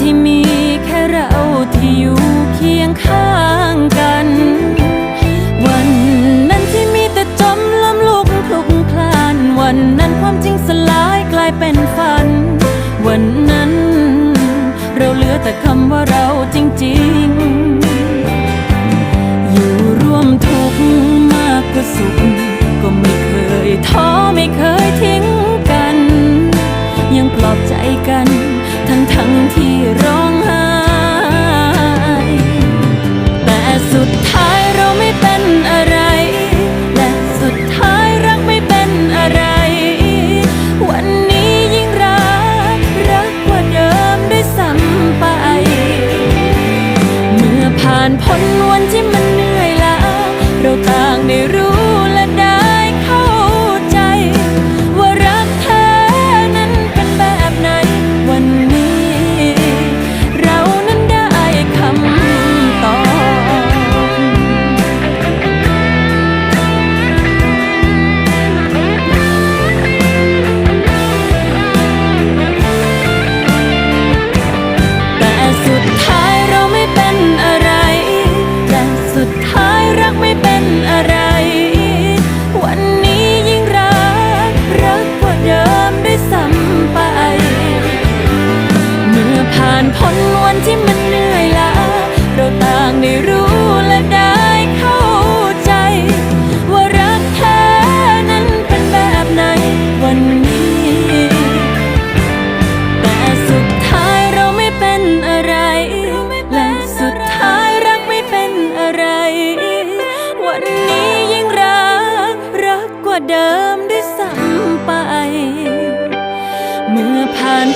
ที่มีแค่เราที่อยู่เคียงข้างกัน วันนั้นที่มีแต่จมล้มลุกคลุกคลาน วันนั้นความจริงสลายกลายเป็นฝัน วันนั้นเราเหลือแต่คำว่าเราจริง ๆ อยู่ร่วมทุกข์มากกว่าสุข ก็ไม่เคยท้อไม่เคยทิ้งกัน ยังปลอบใจกัน ทั้งทั้งที่ร้องไห้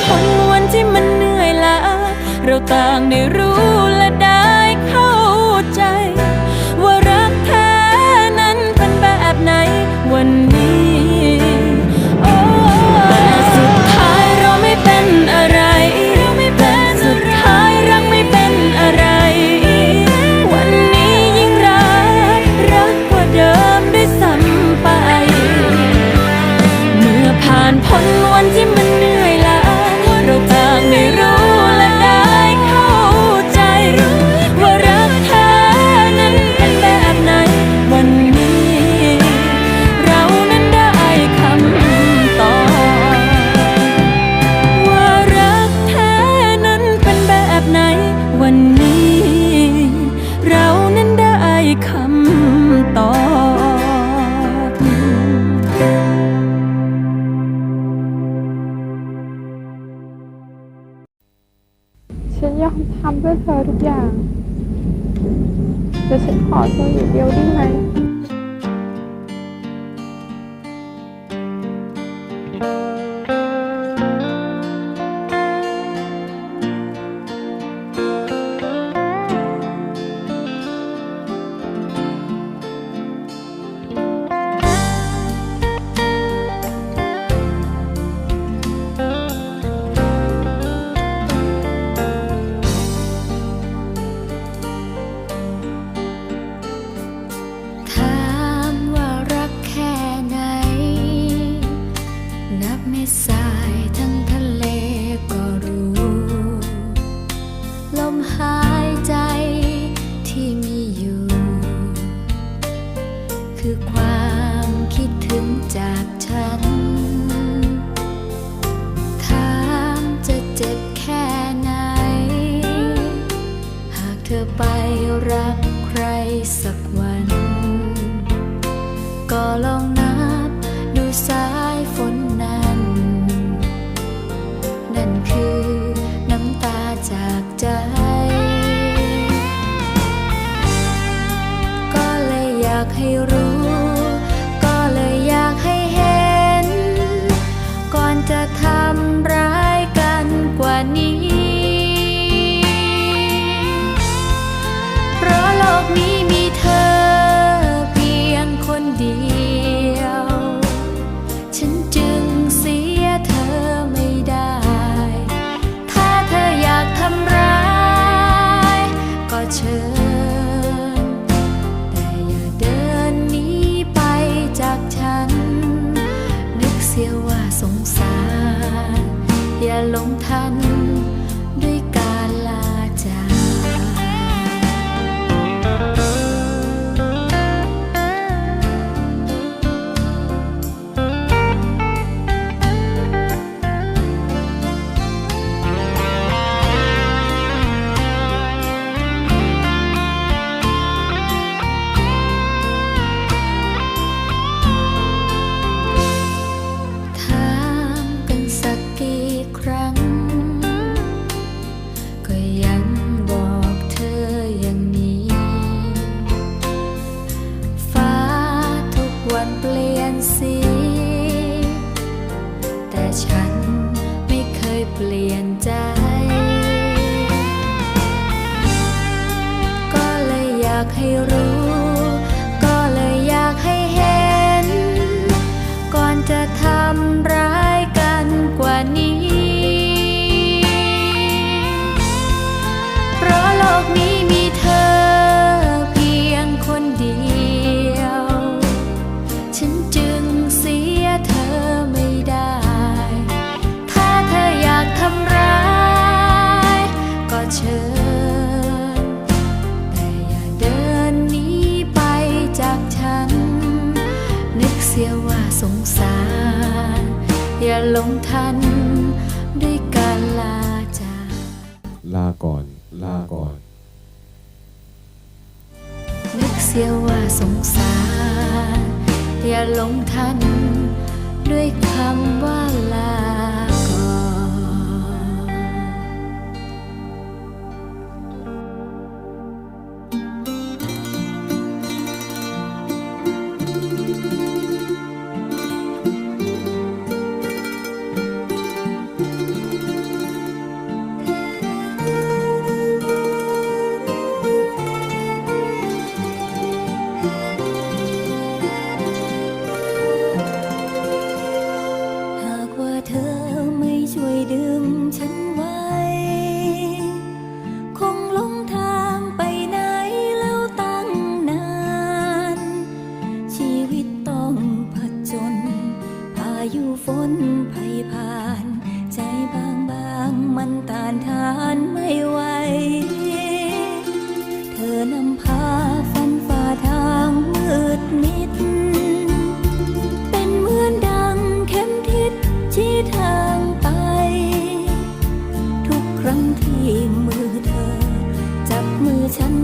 ทนวันที่มันเหนื่อยล้าเราต่างได้รู้ เพื่อเธอทุกอย่างจะฉันขอเธออยู่เดียวดิ คือความคิดถึงจากฉัน เสียว่าสงสาร อย่าหลงทัน ว่าสงสาร อย่าลงทัน ด้วยการลาจากลาก่อน ลาก่อน นึกเสียว่าสงสาร อย่าลงทัน วิตต้องผจญพายุฝนภัยผ่าน ใจบางบางมันตานทานไม่ไหว เธอนำพาฟันฝ่าทางมืดมิด เป็นเหมือนดังเข็มทิศชี้ทางไป ทุกครั้งที่มือเธอ จับมือฉัน